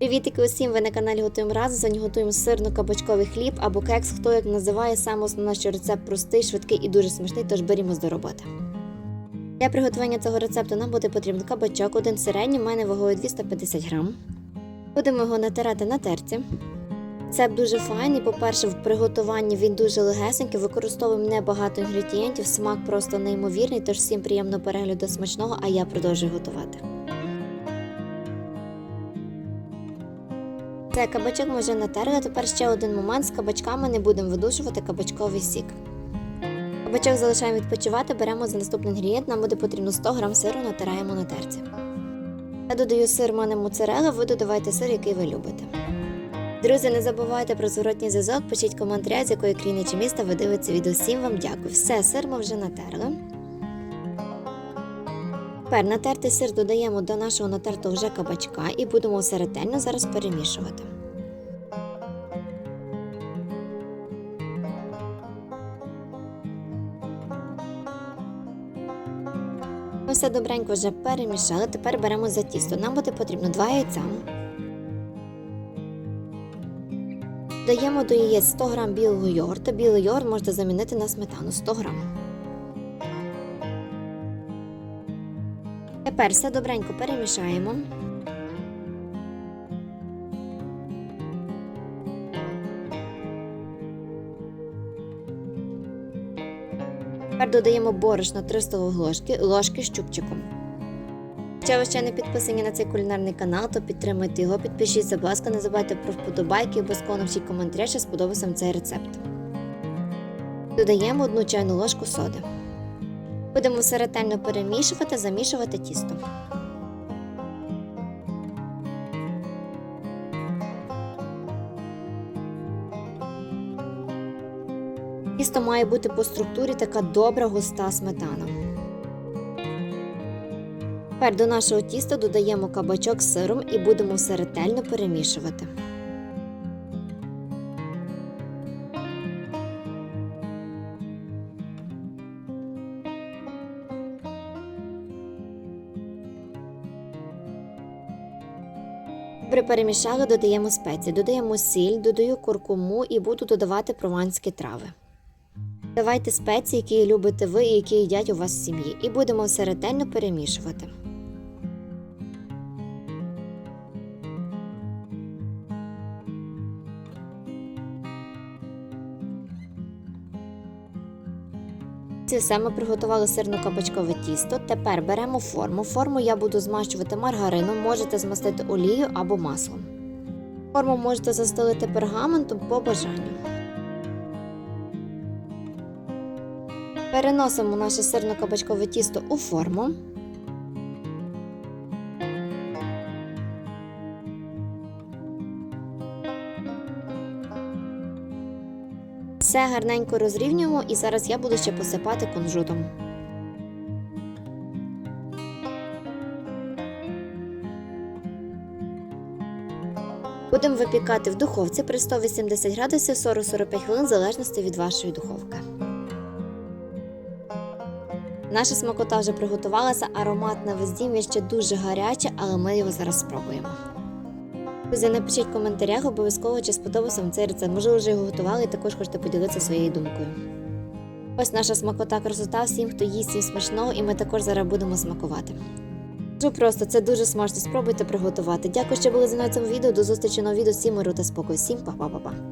Привітики усім! Ви на каналі Готуємо разом. Сьогодні готуємо сирно-кабачковий хліб або кекс, хто як називає. Саме основне, що рецепт простий, швидкий і дуже смачний, тож берімо до роботи. Для приготування цього рецепту нам буде потрібен кабачок, один середній, в мене вагою 250 грам. Будемо його натирати на терці. Рецепт дуже файний. По-перше, в приготуванні він дуже легесенький, використовуємо небагато інгредієнтів, смак просто неймовірний, тож всім приємного перегляду смачного, а я продовжую готувати. Це кабачок ми вже натерли. Тепер ще один момент. З кабачками не будемо видушувати кабачковий сік. Кабачок залишаємо відпочивати, беремо за наступний інгредієнт. Нам буде потрібно 100 г сиру, натираємо на терці. Я додаю сир мене моцарелла, ви додавайте сир, який ви любите. Друзі, не забувайте про зворотній зв'язок, пишіть коментарі, з якої країни чи міста ви дивитеся відео. Всім вам дякую. Все, сир ми вже натерли. Тепер натертий сир додаємо до нашого натертого вже кабачка і будемо все ретельно зараз перемішувати. Ми все добренько вже перемішали. Тепер беремо за тісто. Нам буде потрібно 2 яйця. Даємо до яєць 100 г білого йогурту. Білий йогурт можете замінити на сметану 100 г. Тепер все добренько перемішаємо. Тепер додаємо борошно 3 столові ложки, ложки з чубчиком. Якщо ви ще не підписані на цей кулінарний канал, то підтримуйте його, підпишіться, будь ласка, не забувайте про вподобайки і обов'язково напишіть коментарі, що сподобався вам цей рецепт. Додаємо 1 чайну ложку соди. Будемо все ретельно перемішувати, замішувати тісто. Тісто має бути по структурі така добра густа сметана. Тепер до нашого тіста додаємо кабачок з сиром і будемо все ретельно перемішувати. Добре перемішали, додаємо спеції, додаємо сіль, додаю куркуму і буду додавати прованські трави. Давайте спеції, які любите ви і які їдять у вас в сім'ї, і будемо все ретельно перемішувати. Це все ми приготували сирно-кабачкове тісто. Тепер беремо форму. Форму я буду змащувати маргарином, можете змастити олією або маслом. Форму можете застелити пергаментом по бажанню. Переносимо наше сирно-кабачкове тісто у форму. Все гарненько розрівнюємо і зараз я буду ще посипати кунжутом. Будемо випікати в духовці при 180 градусів 40-45 хвилин в залежності від вашої духовки. Наша смакота вже приготувалася, аромат на весь є ще дуже гаряче, але ми його зараз спробуємо. Друзі, напишіть в коментарях обов'язково, чи сподобався вам цей рецепт. Можливо, вже його готували і також хочете поділитися своєю думкою. Ось наша смакота красота всім, хто їсть всім смачного, і ми також зараз будемо смакувати. Дуже просто, це дуже смачно. Спробуйте приготувати. Дякую, що були зі мною в цьому відео. До зустрічі на відео. Всім миру та спокою. Всім па-па-па-па.